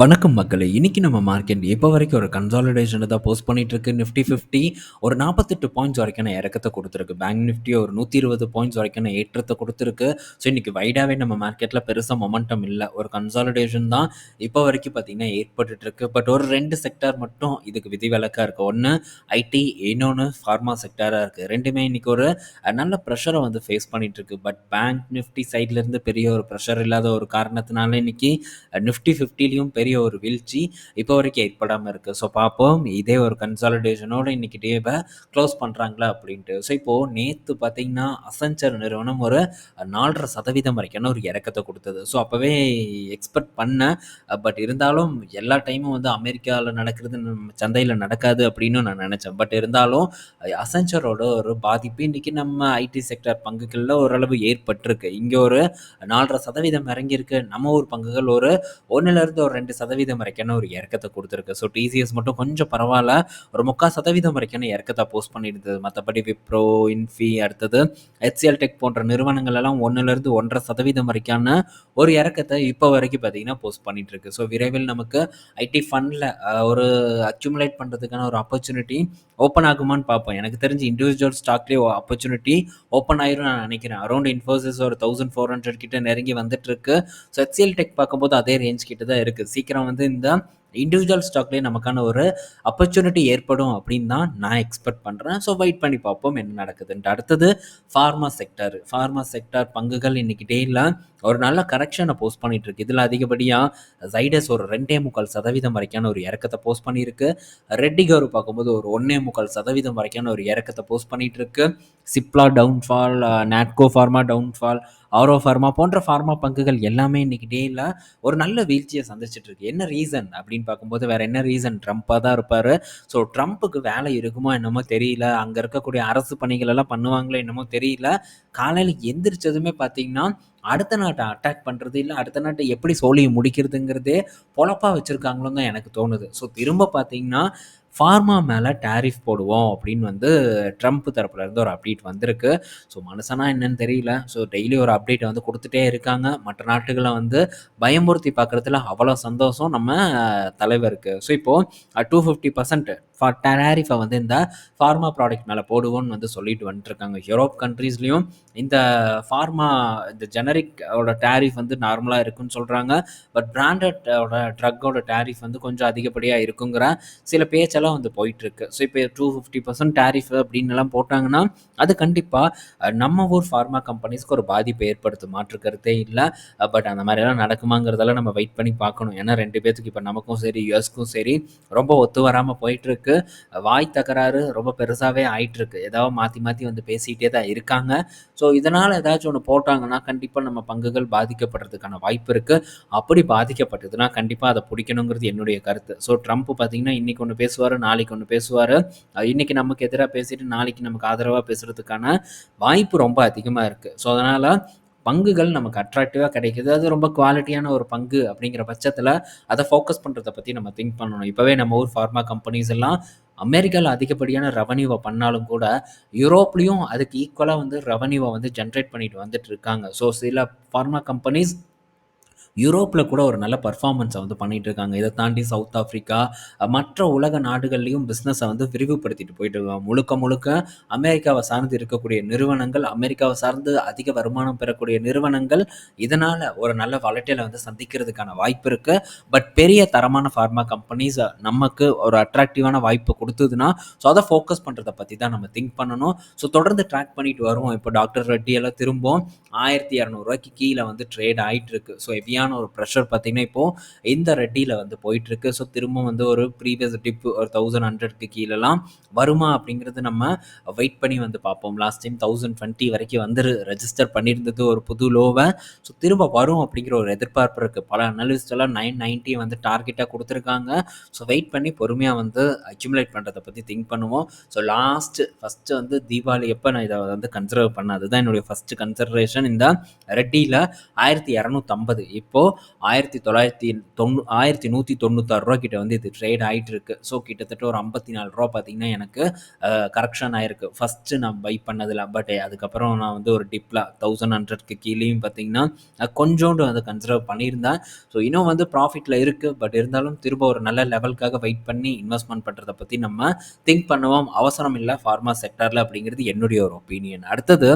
வணக்கம் மக்களே இன்னைக்கு நம்ம மார்க்கெட் இப்போ வரைக்கும் ஒரு கன்சாலிடேஷனை தான் போஸ்ட் பண்ணிட்டு இருக்கு நிஃப்டி ஃபிஃப்டி ஒரு நாற்பத்தெட்டு பாயிண்ட்ஸ் வரைக்கான இறக்கத்தை கொடுத்துருக்கு. பேங்க் நிஃப்டி ஒரு நூற்றி இருபது பாயிண்ட்ஸ் வரைக்கான ஏற்றத்தை கொடுத்துருக்கு. ஸோ இன்னைக்கு வைடாவே நம்ம மார்க்கெட்டில் பெருசாக மொமெண்டம் இல்லை. ஒரு கன்சாலிடேஷன் தான் இப்போ வரைக்கும் பார்த்தீங்கன்னா ஏற்பட்டுட்டு இருக்கு பட் ஒரு ரெண்டு செக்டார் மட்டும் இதுக்கு விதிவிலக்காக இருக்குது ஒன்று ஐடி இன்னொன்று ஃபார்மா செக்டாராக இருக்குது ரெண்டுமே இன்னைக்கு ஒரு நல்ல ப்ரெஷரை வந்து ஃபேஸ் பண்ணிட்டு இருக்கு பட் பேங்க் நிஃப்டி சைட்லேருந்து பெரிய ஒரு ப்ரெஷர் இல்லாத ஒரு காரணத்தினால இன்னைக்கு நிஃப்டி ஃபிஃப்டிலையும் பெரிய ஒரு வீழ்ச்சி இப்போ வரைக்கும் ஏற்படாமல் இருக்குது ஸோ பார்ப்போம். இதே ஒரு கன்சாலிடேஷனோட இன்றைக்கி டேவை க்ளோஸ் பண்ணுறாங்களா அப்படின்ட்டு. ஸோ இப்போது நேற்று பார்த்தீங்கன்னா அசஞ்சர் நிறுவனம் ஒரு நாலரை சதவீதம் வரைக்கான ஒரு இறக்கத்தை கொடுத்தது. ஸோ அப்போவே எக்ஸ்பெக்ட் பண்ணேன் பட் இருந்தாலும் எல்லா டைமும் வந்து அமெரிக்காவில் நடக்கிறது நம்ம சந்தையில் நடக்காது அப்படின்னு நான் நினச்சேன். பட் இருந்தாலும் அசன்சரோட ஒரு பாதிப்பு இன்றைக்கி நம்ம ஐடி செக்டர் பங்குகளில் ஓரளவு ஏற்பட்டிருக்கு. இங்கே ஒரு நாலரை சதவீதம் இறங்கியிருக்கு. நம்ம ஊர் பங்குகள் ஒரு ஒன்றுலேருந்து ஒரு ரெண்டு சதவீதம் வரைக்கான ஒரு இறக்கத்தை கொடுத்துருக்கு. ஸோ டிசிஎஸ் மட்டும் கொஞ்சம் பரவாயில்ல. ஒரு முக்கால் சதவீதம் வரைக்கான இறக்கத்தை போஸ்ட் பண்ணியிருந்தது மற்றபடி விப்ரோ இன்ஃபி அடுத்தது ஹெச்சிஎல் டெக் போன்ற நிறுவனங்கள் எல்லாம் ஒன்றுலேருந்து ஒன்றரை சதவீதம் வரைக்கான ஒரு இறக்கத்தை இப்போ வரைக்கும் பார்த்தீங்கன்னா போஸ்ட் பண்ணிட்டு இருக்கு ஸோ விரைவில் நமக்கு ஐடி ஃபண்டில் ஒரு அக்யூமுலேட் பண்ணுறதுக்கான ஒரு ஆப்பர்ச்சுனிட்டி ஓப்பன் ஆகுமான்னு பார்ப்போம். எனக்கு தெரிஞ்சு இண்டிவிஜுவல் ஸ்டாக்லேயே ஆப்பர்ச்சுனிட்டி ஓப்பன் ஆயிரும் நான் நினைக்கிறேன். அரௌண்ட் இன்ஃபோசிஸ் ஒரு தௌசண்ட் ஃபோர் ஹண்ட்ரட் கிட்ட நெருங்கி வந்துட்டு இருக்கு ஸோ ஹெச்சிஎல் டெக் பார்க்கும்போது அதே ரேஞ்ச் கிட்ட தான் இருக்குது சீக்கிரம் வந்து இந்த இண்டிவிஜுவல் ஸ்டாக்லேயே நமக்கான ஒரு ஆப்பர்ச்சுனிட்டி ஏற்படும் அப்படின்னு தான் நான் எக்ஸ்பெக்ட் பண்ணுறேன் ஸோ வெயிட் பண்ணி பார்ப்போம் என்ன நடக்குதுன்ட்டு அடுத்தது ஃபார்மா செக்டர் ஃபார்மா செக்டர் பங்குகள் இன்றைக்கி டேயில் ஒரு நல்ல கரெக்ஷனை போஸ்ட் பண்ணிட்டு இருக்கு. இதில் அதிகப்படியாக ஜைடஸ் ஒரு ரெண்டே முக்கால் சதவீதம் வரைக்கான ஒரு இறக்கத்தை போஸ்ட் பண்ணியிருக்கு. ரெட்டி கரு பார்க்கும்போது ஒரு ஒன்றே முக்கால் சதவீதம் வரைக்கான ஒரு இறக்கத்தை போஸ்ட் பண்ணிட்டு இருக்கு. Cipla downfall Natco pharma downfall Auro pharma போன்ற ஃபார்மா பங்குகள் எல்லாமே இன்னைக்கு டேயில் ஒரு நல்ல வீழ்ச்சியை சந்திச்சிட்டு இருக்கு. என்ன ரீசன் அப்படின்னு பார்க்கும்போது வேற என்ன ரீசன் ட்ரம்ப்பாக தான் இருப்பார். ஸோ ட்ரம்ப்புக்கு வேலை இருக்குமோ என்னமோ தெரியல. அங்கே இருக்கக்கூடிய அரசு பணிகள் எல்லாம் பண்ணுவாங்களோ என்னமோ தெரியல. காலையில் எந்திரிச்சதுமே பார்த்தீங்கன்னா அடுத்த நாட்டை அட்டாக் பண்ணுறது இல்லை அடுத்த நாட்டை எப்படி சோழியை முடிக்கிறதுங்கிறதே பொழப்பாக வச்சுருக்காங்களோன்னு தான் எனக்கு தோணுது. ஸோ திரும்ப பார்த்தீங்கன்னா ஃபார்மா மேலே டேரிஃப் போடுவோம் அப்படின்னு வந்து ட்ரம்ப் தரப்புலேருந்து ஒரு அப்டேட் வந்திருக்கு. ஸோ மனுஷனா என்னன்னு தெரியல. ஸோ டெய்லி ஒரு அப்டேட் வந்து கொடுத்துட்டே இருக்காங்க. மற்ற நாட்டுகளை வந்து பயமுறுத்தி பார்க்குறதுல அவ்வளோ சந்தோஷம் நம்ம தலைவருக்கு. ஸோ இப்போது டூ ஃபிஃப்டி பர்சன்ட் ஃபார் டேரிஃபை வந்து இந்த ஃபார்மா ப்ராடக்ட் மேலே போடுவோம்னு வந்து சொல்லிட்டு வந்துட்டுருக்காங்க யூரோப் கண்ட்ரீஸ்லேயும் இந்த ஃபார்மா இந்த ஜெனரிக்கோட டேரிஃப் வந்து நார்மலாக இருக்குன்னு சொல்கிறாங்க பட் பிராண்டட் ட்ரக்கோட டேரிஃப் வந்து கொஞ்சம் அதிகப்படியாக இருக்குங்கிற சில பேச்செல்லாம் வந்து போயிட்டுருக்கு. ஸோ இப்போ டூ ஃபிஃப்டி பர்சன்ட் டேரிஃப் அப்படின்னுலாம் போட்டாங்கன்னா அது கண்டிப்பாக நம்ம ஊர் ஃபார்மா கம்பெனிஸ்க்கு ஒரு பாதிப்பை ஏற்படுத்தும் மாற்று கருத்தே இல்லை பட் அந்த மாதிரிலாம் நடக்குமாங்கிறதெல்லாம் நம்ம வெயிட் பண்ணி பார்க்கணும். ஏன்னா ரெண்டு பேர்த்துக்கு இப்போ நமக்கும் சரி யூஎஸ்க்கும் சரி ரொம்ப ஒத்து வராமல் போயிட்டுருக்கு. வாய் தகராறு ரொம்ப பெருசாகவே ஆயிட்டுருக்கு. ஏதாவது மாற்றி மாற்றி வந்து பேசிகிட்டே தான் இருக்காங்க. ஸோ இதனால் ஏதாச்சும் ஒன்று போட்டாங்கன்னா கண்டிப்பாக நம்ம பங்குகள் பாதிக்கப்படுறதுக்கான வாய்ப்பு இருக்குது அப்படி பாதிக்கப்பட்டதுன்னா கண்டிப்பாக அதை பிடிக்கணுங்கிறது என்னுடைய கருத்து. ஸோ ட்ரம்ப் பார்த்தீங்கன்னா இன்றைக்கி ஒன்று பேசுவார் நாளைக்கு ஒன்று பேசுவார். இன்றைக்கி நமக்கு எதிராக பேசிட்டு நாளைக்கு நமக்கு ஆதரவாக பேசுகிறதுக்கான வாய்ப்பு ரொம்ப அதிகமாக இருக்குது ஸோ அதனால் பங்குகள் நமக்கு அட்ராக்டிவாக கிடைக்குது. அது ரொம்ப குவாலிட்டியான ஒரு பங்கு அப்படிங்கிற பட்சத்தில் அதை ஃபோக்கஸ் பண்ணுறதை பற்றி நம்ம திங்க் பண்ணணும். இப்போவே நம்ம ஊர் ஃபார்மா கம்பெனிஸ் எல்லாம் அமெரிக்காவில் அதிகப்படியான ரெவன்யூவை பண்ணாலும் கூட யூரோப்லேயும் அதுக்கு ஈக்குவலாக வந்து ரெவன்யூவை வந்து ஜென்ரேட் பண்ணிட்டு வந்துட்டு இருக்காங்க. ஸோ சில ஃபார்மா கம்பெனிஸ் யூரோப்பில் கூட ஒரு நல்ல பர்ஃபார்மன்ஸை வந்து பண்ணிட்டு இருக்காங்க இதை தாண்டி சவுத் ஆஃப்ரிக்கா மற்ற உலக நாடுகள்லையும் பிஸ்னஸை வந்து விரிவுபடுத்திட்டு போயிட்டு இருக்காங்க. முழுக்க முழுக்க அமெரிக்காவை சார்ந்து இருக்கக்கூடிய நிறுவனங்கள் அமெரிக்காவை சார்ந்து அதிக வருமானம் பெறக்கூடிய நிறுவனங்கள் இதனால் ஒரு நல்ல வளர்ச்சியில் வந்து சந்திக்கிறதுக்கான வாய்ப்பு இருக்குது பட் பெரிய தரமான ஃபார்மா கம்பெனிஸ் நமக்கு ஒரு அட்ராக்டிவான வாய்ப்பு கொடுத்ததுன்னா ஸோ அதை ஃபோக்கஸ் பண்ணுறதை பற்றி தான் நம்ம திங்க் பண்ணணும். ஸோ தொடர்ந்து ட்ராக் பண்ணிட்டு வருவோம். இப்போ டாக்டர் ரெட்டி எல்லாம் திரும்பவும் ஆயிரத்தி இரநூறுவாய்க்கு கீழே வந்து ட்ரேட் ஆகிட்டு இருக்கு. ஸோ ஹெவியான ஒரு ப்ரெஷர் பார்த்தீங்கன்னா இப்போது இந்த ரெட்டியில் வந்து போயிட்டுருக்கு. ஸோ திரும்ப வந்து ஒரு ப்ரீவியஸ் டிப் ஒரு தௌசண்ட் ஹண்ட்ரட்க்கு கீழெல்லாம் வருமா அப்படிங்கிறது நம்ம வெயிட் பண்ணி வந்து பார்ப்போம். லாஸ்ட் டைம் தௌசண்ட் டுவெண்ட்டி வரைக்கும் வந்து ரெஜிஸ்டர் பண்ணியிருந்தது ஒரு புது லோவை ஸோ திரும்ப வரும் அப்படிங்கிற ஒரு எதிர்பார்ப்பு இருக்குது பல அனலிஸ்ட் எல்லாம் நைன் நைன்ட்டி வந்து டார்கெட்டாக கொடுத்துருக்காங்க. ஸோ வெயிட் பண்ணி பொறுமையாக வந்து அக்யூமுலேட் பண்ணுறதை பற்றி திங்க் பண்ணுவோம். ஸோ லாஸ்ட்டு ஃபஸ்ட்டு வந்து தீபாவளி எப்போ நான் இதை வந்து கன்சிடர் பண்ணேன் அதுதான் என்னுடைய ஃபஸ்ட்டு கன்சிடரேஷன் இந்த ரெட்டியில் ஆயிரத்தி இரநூத்தம்பது. இப்போ இப்போது ஆயிரத்தி தொள்ளாயிரத்தி தொண்ணூ ஆயிரத்தி நூற்றி தொண்ணூத்தாறு ரூபா கிட்ட வந்து இது ட்ரேட் ஆகிட்டு இருக்கு ஸோ கிட்டத்தட்ட ஒரு ஐம்பத்தி நாலு ரூபா பார்த்தீங்கன்னா எனக்கு கரெக்ஷன் ஆயிருக்கு. ஃபஸ்ட்டு நான் பை பண்ணதில் பட் அதுக்கப்புறம் நான் வந்து ஒரு டிப்பில் தௌசண்ட் ஹண்ட்ரட்க்கு கீழேயும் பார்த்தீங்கன்னா கொஞ்சோண்டு அதை கன்சிடர் பண்ணியிருந்தேன். ஸோ இன்னும் வந்து ப்ராஃபிட்டில் இருக்குது பட் இருந்தாலும் திரும்ப ஒரு நல்ல லெவலுக்காக வெயிட் பண்ணி இன்வெஸ்ட்மெண்ட் பண்ணுறதை பற்றி நம்ம திங்க் பண்ணுவோம். அவசரம் இல்லை ஃபார்மா செக்டரில் அப்படிங்கிறது என்னுடைய ஒரு ஒப்பீனியன் அடுத்தது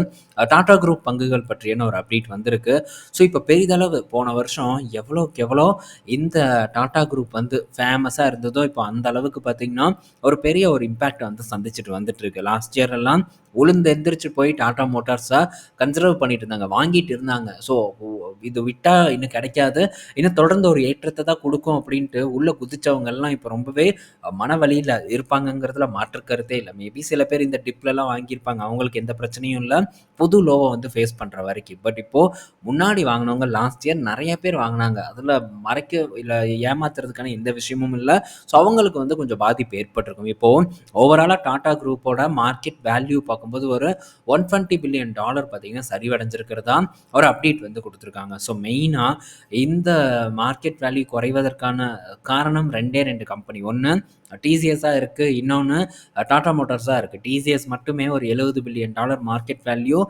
டாடா குரூப் பங்குகள் பற்றியான ஒரு அப்டேட் வந்திருக்கு. ஸோ இப்போ பெரிதளவு போன வருஷம் எவ்வளோக்கு எவ்வளோ இந்த டாடா குரூப் வந்து ஃபேமஸாக இருந்ததோ இப்போ அந்த அளவுக்கு பார்த்திங்கன்னா ஒரு பெரிய ஒரு இம்பேக்ட் வந்து சந்திச்சுட்டு வந்துட்டு இருக்கு. லாஸ்ட் இயர் எல்லாம் உளுந்து எந்திரிச்சு போய் டாடா மோட்டார்ஸை கன்சர்வ் பண்ணிட்டு இருந்தாங்க. வாங்கிட்டு இருந்தாங்க. ஸோ இது விட்டால் இன்னும் கிடைக்காது. இன்னும் தொடர்ந்து ஒரு ஏற்றத்தை தான் கொடுக்கும் அப்படின்ட்டு உள்ளே குதிச்சவங்கெல்லாம் இப்போ ரொம்பவே மன வழியில் இருப்பாங்கங்கிறதுல மாற்று கருத்தே இல்லை. மேபி சில பேர் இந்த டிப்லலாம் வாங்கியிருப்பாங்க. அவங்களுக்கு எந்த பிரச்சனையும் இல்லை. புது லோவை வந்து ஃபேஸ் பண்ணுற வரைக்கும். பட் இப்போது முன்னாடி வாங்கினவங்க லாஸ்ட் இயர் நிறைய பேர் வாங்கினாங்க. அதில் மறைக்க இல்லை ஏமாத்துறதுக்கான எந்த விஷயமும் இல்லை. ஸோ அவங்களுக்கு வந்து கொஞ்சம் பாதிப்பு ஏற்பட்டிருக்கும். இப்போது ஓவராலாக டாடா குரூப்போட மார்க்கெட் வேல்யூ பார்க்கும்போது ஒரு ஒன் டுவெண்ட்டி பில்லியன் டாலர் பார்த்தீங்கன்னா சரிவடைஞ்சிருக்கிறதா? ஒரு அப்டேட் வந்து கொடுத்துருக்காங்க. ஸோ மெயினாக இந்த மார்க்கெட் வேல்யூ குறைவதற்கான காரணம் ரெண்டே ரெண்டு கம்பெனி ஒன்று டிசிஎஸ்ஸாக இருக்குது இன்னொன்று டாடா மோட்டார்ஸாக இருக்குது டிசிஎஸ் மட்டுமே ஒரு எழுபது billion dollar market value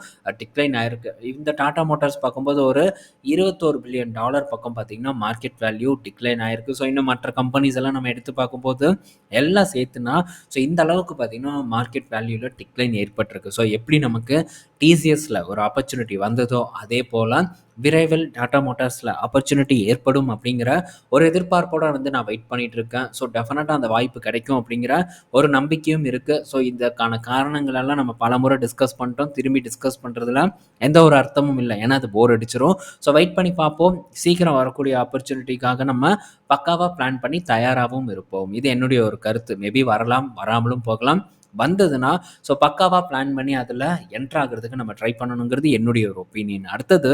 decline ஆயிருக்கு. இந்த டாடா மோட்டார்ஸ் பார்க்கும்போது ஒரு இருபத்தோரு பில்லியன் டாலர் பக்கம் பார்த்தீங்கன்னா மார்க்கெட் வேல்யூ டிக்ளைன் ஆயிருக்கு. ஸோ இன்னும் மற்ற கம்பெனிஸ் எல்லாம் நம்ம எடுத்து பார்க்கும்போது எல்லாம் சேர்த்துனா ஸோ இந்த அளவுக்கு பார்த்திங்கன்னா மார்க்கெட் வேல்யூவில் டிக்ளைன் ஏற்பட்டிருக்கு. ஸோ எப்படி நமக்கு டிசிஎஸில் ஒரு ஆப்பர்ச்சுனிட்டி வந்ததோ அதே போல் விரைவில் டாடா மோட்டார்ஸில் ஆப்பர்ச்சுனிட்டி ஏற்படும் அப்படிங்கிற ஒரு எதிர்பார்ப்போடு வந்து நான் வெயிட் பண்ணிகிட்டு இருக்கேன். ஸோ டெஃபினட்டாக அந்த வாய்ப்பு கிடைக்கும் அப்படிங்கிற ஒரு நம்பிக்கையும் இருக்குது ஸோ இதற்கான காரணங்களெல்லாம் நம்ம பல முறை டிஸ்கஸ் பண்ணிட்டோம். திரும்பி டிஸ்கஸ் பண்ணுறதுல எந்த ஒரு அர்த்தமும் இல்லை. ஏன்னா அது போர் அடிச்சிடும் ஸோ வெயிட் பண்ணி பார்ப்போம். சீக்கிரம் வரக்கூடிய ஆப்பர்ச்சுனிட்டிக்காக நம்ம பக்காவாக பிளான் பண்ணி தயாராகவும் இருப்போம். இது என்னுடைய ஒரு கருத்து. மேபி வரலாம் வராமலும் போகலாம். வந்ததுன்னா ஸோ பக்காவாக பிளான் பண்ணி அதில் என்ட்ராகிறதுக்கு நம்ம ட்ரை பண்ணணுங்கிறது என்னுடைய ஒரு ஒப்பீனியன் அடுத்தது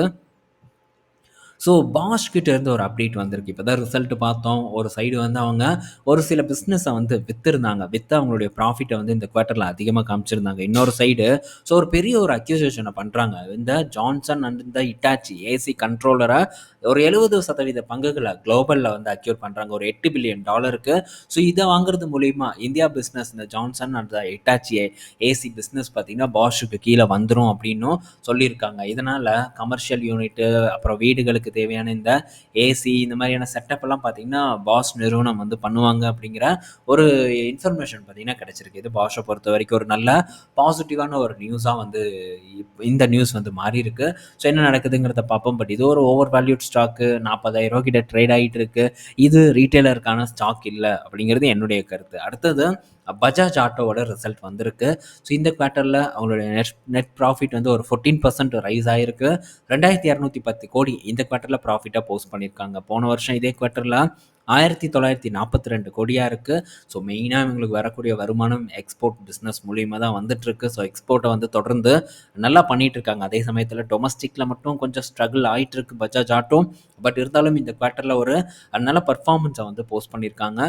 ஸோ பாஷ் கிட்டேருந்து ஒரு அப்டேட் வந்திருக்கு. இப்போ தான் ரிசல்ட் பார்த்தோம். ஒரு சைடு வந்து அவங்க ஒரு சில பிஸ்னஸை வந்து விற்றுருந்தாங்க விற்று அவங்களுடைய ப்ராஃபிட்டை வந்து இந்த குவார்ட்டரில் அதிகமாக காமிச்சிருந்தாங்க. இன்னொரு சைடு ஸோ ஒரு பெரிய ஒரு அக்யூசேஷனை பண்ணுறாங்க இந்த ஜான்சன் அண்ட் இந்த இட்டாச்சி ஏசி கண்ட்ரோலரை ஒரு எழுபது சதவீத பங்குகளை குளோபலில் வந்து அக்யூர் பண்ணுறாங்க ஒரு எட்டு பில்லியன் டாலருக்கு ஸோ இதை வாங்குறது மூலிமா இந்தியா பிஸ்னஸ் இந்த Johnson and Hitachi AC business பார்த்திங்கன்னா பாஷுக்கு கீழே வந்துடும் அப்படின்னும் சொல்லியிருக்காங்க. இதனால் கமர்ஷியல் யூனிட்டு அப்புறம் வீடுகளுக்கு அதுக்கு தேவையான இந்த ஏசி இந்த மாதிரியான செட்டப் எல்லாம் பார்த்தீங்கன்னா பாஸ் நிறுவனம் வந்து பண்ணுவாங்க அப்படிங்கிற ஒரு இன்ஃபர்மேஷன் பார்த்தீங்கன்னா கிடைச்சிருக்கு. இது பாஷை பொறுத்த வரைக்கும் ஒரு நல்ல பாசிட்டிவான ஒரு நியூஸாக வந்து இந்த நியூஸ் வந்து மாறி இருக்கு ஸோ என்ன நடக்குதுங்கிறத பார்ப்போம். பட் இது ஒரு ஓவர் வேல்யூட் ஸ்டாக்கு நாற்பதாயிரம் ரூபா கிட்ட ட்ரேட் ஆகிட்டு இருக்கு. இது ரீட்டைலருக்கான ஸ்டாக் இல்லை அப்படிங்கிறது என்னுடைய கருத்து. அடுத்தது பஜாஜ் ஆட்டோவோட ரிசல்ட் வந்திருக்கு. ஸோ இந்த குவார்ட்டரில் அவங்களுடைய நெட் நெட் ப்ராஃபிட் வந்து ஒரு ஃபோர்டீன் பர்சன்ட் ரைஸ் ஆகிருக்கு ரெண்டாயிரத்தி இரநூத்தி பத்து கோடி இந்த குவார்ட்டரில் ப்ராஃபிட்டாக போஸ்ட் பண்ணியிருக்காங்க. போன வருஷம் இதே குவார்ட்டரில் ஆயிரத்தி தொள்ளாயிரத்தி நாற்பத்தி ரெண்டு கோடியாக இருக்குது ஸோ மெயினாக இவங்களுக்கு வரக்கூடிய வருமானம் எக்ஸ்போர்ட் பிஸ்னஸ் மூலியமாக தான் வந்துட்டுருக்கு. ஸோ எக்ஸ்போர்ட்டை வந்து தொடர்ந்து நல்லா பண்ணிகிட்டு இருக்காங்க. அதே சமயத்தில் டொமஸ்டிக்கில் மட்டும் கொஞ்சம் ஸ்ட்ரகிள் ஆகிட்டு இருக்கு பஜாஜ் ஆட்டும் பட் இருந்தாலும் இந்த குவார்ட்டரில் ஒரு நல்ல பர்ஃபார்மன்ஸை வந்து போஸ்ட் பண்ணியிருக்காங்க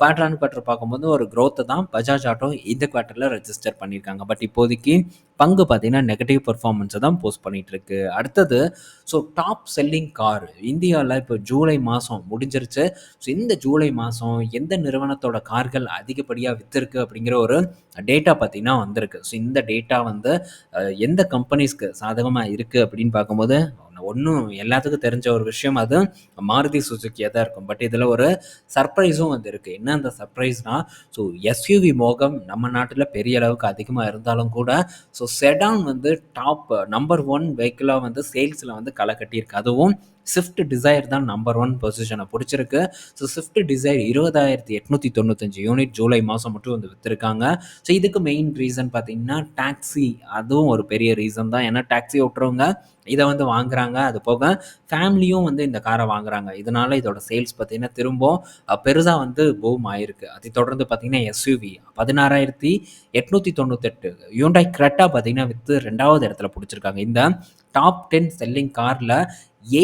குவார்டர் ஆன் குவார்ட்டர் பார்க்கும்போது ஒரு க்ரோத்தை தான் பஜாஜ் ஆட்டோ இந்த குவார்ட்டரில் ரெஜிஸ்டர் பண்ணியிருக்காங்க பட் இப்போதைக்கு பங்கு பார்த்தீங்கன்னா நெகட்டிவ் பர்ஃபார்மன்ஸை தான் போஸ்ட் பண்ணிகிட்டு இருக்கு. அடுத்தது ஸோ டாப் செல்லிங் கார் இந்தியாவில் இப்போ ஜூலை மாதம் முடிஞ்சிருச்சு. ஸோ இந்த ஜூலை மாதம் எந்த நிறுவனத்தோட கார்கள் அதிகப்படியாக விற்றுருக்கு அப்படிங்கிற ஒரு டேட்டா பார்த்திங்கன்னா வந்திருக்கு. ஸோ இந்த டேட்டா வந்து எந்த கம்பெனிஸ்க்கு சாதகமாக இருக்குது அப்படின்னு பார்க்கும்போது ஒன்றும் எல்லாத்துக்கும் தெரிஞ்ச ஒரு விஷயம் அது மாருதி சுசுக்கியாக தான் இருக்கும். பட் இதில் ஒரு சர்ப்ரைஸும் வந்து இருக்குது என்ன அந்த சர்ப்ரைஸ்னால் ஸோ எஸ்யூவி மோகம் நம்ம நாட்டில் பெரிய அளவுக்கு அதிகமாக இருந்தாலும் கூட ஸோ செடான் வந்து டாப் நம்பர் ஒன் வெஹிக்கிளாக வந்து சேல்ஸில் வந்து களை கட்டியிருக்கு. அதுவும் ஸ்விஃப்ட் டிசைர் தான் நம்பர் ஒன் பொசிஷனை பிடிச்சிருக்கு. ஸோ ஸ்விஃப்ட் டிசைர் இருபதாயிரத்தி எட்நூற்றி தொண்ணூத்தஞ்சு யூனிட் ஜூலை மாதம் மட்டும் வந்து விற்றுருக்காங்க ஸோ இதுக்கு மெயின் ரீசன் பார்த்தீங்கன்னா டாக்ஸி அதுவும் ஒரு பெரிய ரீசன் தான். ஏன்னா டாக்ஸி ஓட்டுறவங்க இதை வந்து வாங்குறாங்க. அது போக ஃபேமிலியும் வந்து இந்த காரை வாங்குறாங்க. இதனால இதோட சேல்ஸ் பார்த்தீங்கன்னா திரும்பவும் பெருசாக வந்து பூம் ஆயிருக்கு. அதை தொடர்ந்து பார்த்தீங்கன்னா எஸ்யூவி பதினாறாயிரத்தி எட்நூற்றி தொண்ணூத்தெட்டு. யூண்டாய் கிரெட்டா பார்த்தீங்கன்னா விற்று ரெண்டாவது இடத்துல பிடிச்சிருக்காங்க. இந்த டாப் டென் செல்லிங் காரில்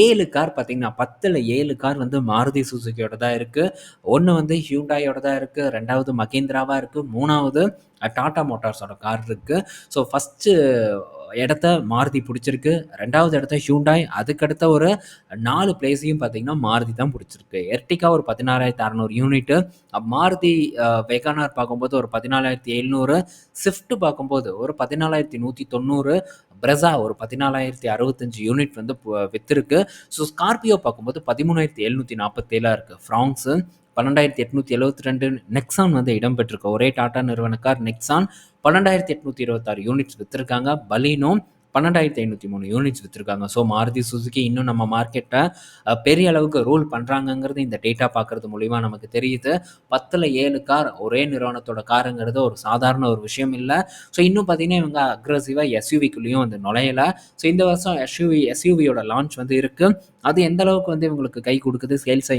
ஏழு கார் பார்த்தீங்கன்னா பத்தில் ஏழு கார் வந்து மாருதி சுசுக்கியோட தான் இருக்குது ஒன்று வந்து ஹியூண்டாயோட தான் இருக்குது ரெண்டாவது மகேந்திராவாக இருக்குது மூணாவது டாடா மோட்டார்ஸோட கார் இருக்குது ஸோ ஃபஸ்ட்டு இடத்த மாருதி பிடிச்சிருக்கு. ரெண்டாவது இடத்த ஹியூண்டாய் அதுக்கடுத்த ஒரு நாலு பிளேஸையும் பார்த்தீங்கன்னா மாருதி தான் பிடிச்சிருக்கு. எர்டிகா ஒரு பதினாறாயிரத்தி அறநூறு யூனிட்டு மாருதி வெகானார் பார்க்கும்போது ஒரு பதினாலாயிரத்தி எழுநூறு. ஸ்விஃப்ட் பார்க்கும்போது ஒரு பதினாலாயிரத்தி நூற்றி தொண்ணூறு. பிரசா ஒரு பதினாலாயிரத்தி அறுபத்தஞ்சு யூனிட் வந்து விற்றுருக்கு ஸோ ஸ்கார்பியோ பார்க்கும்போது பதிமூணாயிரத்தி எழுநூற்றி நாற்பத்தேழாக இருக்குது ஃப்ராங்ஸு பன்னெண்டாயிரத்தி எட்நூற்றி எழுபத்தி ரெண்டு நெக்ஸான் வந்து இடம்பெற்றிருக்கு. ஒரே டாடா நிறுவனக்கார் நெக்ஸான் பன்னெண்டாயிரத்தி எட்நூற்றி இருபத்தாறு யூனிட்ஸ் விற்றுருக்காங்க பலீனோ பன்னெண்டாயிரத்தி ஐநூற்றி மூணு யூனிட்ஸ் விற்றுருக்காங்க ஸோ மாருதி சுசுக்கி இன்னும் நம்ம மார்க்கெட்டை பெரிய அளவுக்கு ரூல் பண்ணுறாங்கங்கிறது இந்த டேட்டா பார்க்குறது மூலிமா நமக்கு தெரியுது. பத்தில் ஏழு கார் ஒரே நிறுவனத்தோட காருங்கிறது ஒரு சாதாரண ஒரு விஷயம் இல்லை. ஸோ இன்னும் பார்த்தீங்கன்னா இவங்க அக்ரஸிவாக எஸ்யூவிக்குள்ளேயும் வந்து நுழையலை. ஸோ இந்த வருஷம் எஸ்யூவி எஸ்யூவியோட லான்ச் வந்து இருக்குது அது எந்த அளவுக்கு வந்து இவங்களுக்கு கை கொடுக்குது சேல்ஸை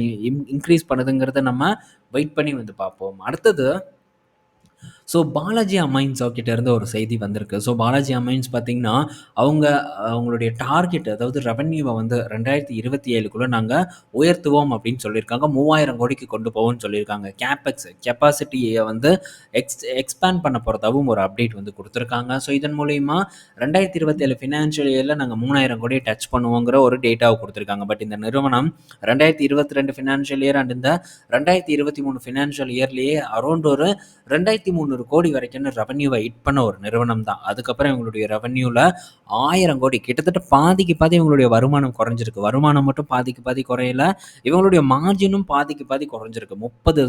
இன்க்ரீஸ் பண்ணுதுங்கிறத நம்ம வெயிட் பண்ணி வந்து பார்ப்போம். அடுத்தது ஸோ பாலாஜி அமைன்ஸ் கிட்ட இருந்து ஒரு செய்தி வந்திருக்கு. ஸோ பாலாஜி அமைன்ஸ் பார்த்திங்கன்னா அவங்க அவங்களுடைய டார்கெட் அதாவது ரெவன்யூவை வந்து ரெண்டாயிரத்தி இருபத்தி ஏழுக்குள்ளே நாங்கள் உயர்த்துவோம் அப்படின்னு சொல்லியிருக்காங்க. மூவாயிரம் கோடிக்கு கொண்டு போவோம்னு சொல்லியிருக்காங்க. கேபெக்ஸ் கெப்பாசிட்டியை வந்து எக்ஸ் எக்ஸ்பேண்ட் பண்ண போகிறதாவும் ஒரு அப்டேட் வந்து கொடுத்துருக்காங்க. ஸோ இதன் மூலயமா ரெண்டாயிரத்தி இருபத்தேழு ஃபினான்ஷியல் இயரில் நாங்கள் மூணாயிரம் கோடியை டச் பண்ணுவோங்கிற ஒரு டேட்டாவை கொடுத்துருக்காங்க. பட் இந்த நிறுவனம் ரெண்டாயிரத்தி இருபத்தி ரெண்டு ஃபினான்ஷியல் இயர் அண்ட் இந்த ரெண்டாயிரத்தி இருபத்தி மூணு ஃபினான்ஷியல் இயர்லேயே அரௌண்ட் ஒரு ரெண்டாயிரத்தி முந்நூறு கோடி வரைக்கும் ரெவன்யூவை ஹிட் பண்ண ஒரு நிறுவனம் தான் அதுக்கப்புறம் இவங்களுடைய ரெவன்யூவில் ஆயிரம் கோடி. கிட்டத்தட்ட பாதிக்கு பாதி இவங்களுடைய வருமானம் குறைஞ்சிருக்கு. வருமானம் மட்டும் பாதிக்கு பாதி குறையல. இவங்களுடைய மார்ஜினும் பாதிக்கு பாதி குறைஞ்சிருக்கு. முப்பது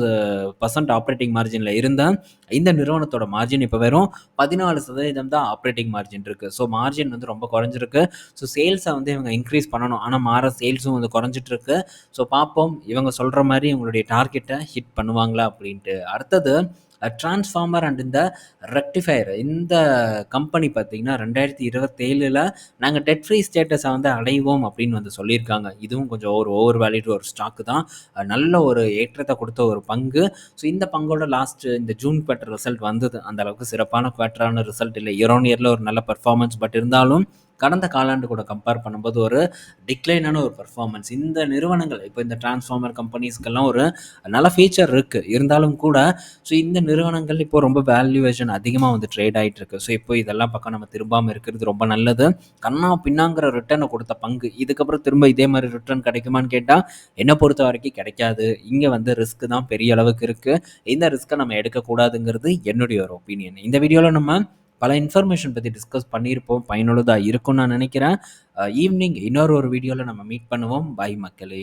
பர்சன்ட் ஆப்ரேட்டிங் மார்ஜினில் இருந்த இந்த நிறுவனத்தோட மார்ஜின் இப்போ வெறும் பதினாலு சதவீதம் தான் ஆப்ரேட்டிங் மார்ஜின் இருக்குது ஸோ மார்ஜின் வந்து ரொம்ப குறைஞ்சிருக்கு. ஸோ சேல்ஸை வந்து இவங்க இன்க்ரீஸ் பண்ணணும். ஆனால் மாற சேல்ஸும் வந்து குறைஞ்சிட்ருக்கு ஸோ பார்ப்போம் இவங்க சொல்கிற மாதிரி இவங்களுடைய டார்கெட்டை ஹிட் பண்ணுவாங்களா அப்படின்ட்டு. அடுத்தது டிரான்ஸ்ஃபார்மர் அண்ட் இந்த ரெக்டிஃபயர் இந்த கம்பெனி பார்த்தீங்கன்னா ரெண்டாயிரத்தி இருபத்தேழில் நாங்கள் டெட் ஃப்ரீ ஸ்டேட்டஸை வந்து அடைவோம் அப்படின்னு வந்து சொல்லியிருக்காங்க. இதுவும் கொஞ்சம் ஒரு ஓவர் வேல்யூடு ஒரு ஸ்டாக்கு தான். நல்ல ஒரு ஏற்றத்தை கொடுத்த ஒரு பங்கு. ஸோ இந்த பங்கோட லாஸ்ட் இந்த ஜூன் குவார்ட்டர் ரிசல்ட் வந்தது. அந்த அளவுக்கு சிறப்பான குவார்ட்டரான ரிசல்ட் இல்லை. இயர் ஆன் இயரில் ஒரு நல்ல பர்ஃபார்மன்ஸ் பட் இருந்தாலும் கடந்த காலாண்டு கூட கம்பேர் பண்ணும்போது ஒரு டிக்ளைனான ஒரு பர்ஃபார்மன்ஸ் இந்த நிறுவனங்கள் இப்போ இந்த டிரான்ஸ்ஃபார்மர் கம்பெனிஸ்க்கெல்லாம் ஒரு நல்ல ஃபீச்சர் இருக்குது இருந்தாலும் கூட ஸோ இந்த நிறுவனங்கள் இப்போ ரொம்ப வேல்யூவேஷன் அதிகமாக வந்து ட்ரேட் ஆகிட்டு இருக்கு. ஸோ இப்போ இதெல்லாம் பக்கம் நம்ம திரும்பாமல் இருக்கிறது ரொம்ப நல்லது. கண்ணா பின்னாங்கிற ரிட்டர்னை கொடுத்த பங்கு இதுக்கப்புறம் திரும்ப இதே மாதிரி ரிட்டர்ன் கிடைக்குமான்னு கேட்டால் என்னை பொறுத்த வரைக்கும் கிடைக்காது. இங்கே வந்து ரிஸ்க் தான் பெரிய அளவுக்கு இருக்குது இந்த ரிஸ்க்கை நம்ம எடுக்கக்கூடாதுங்கிறது என்னுடைய ஒரு ஒப்பீனியன் இந்த வீடியோவில் நம்ம பல இன்ஃபர்மேஷன் பற்றி டிஸ்கஸ் பண்ணியிருப்போம். பயனுள்ளதாக இருக்கும்னு நான் நினைக்கிறேன். ஈவினிங் இன்னொரு ஒரு வீடியோவில் நம்ம மீட் பண்ணுவோம். பாய் மக்களே.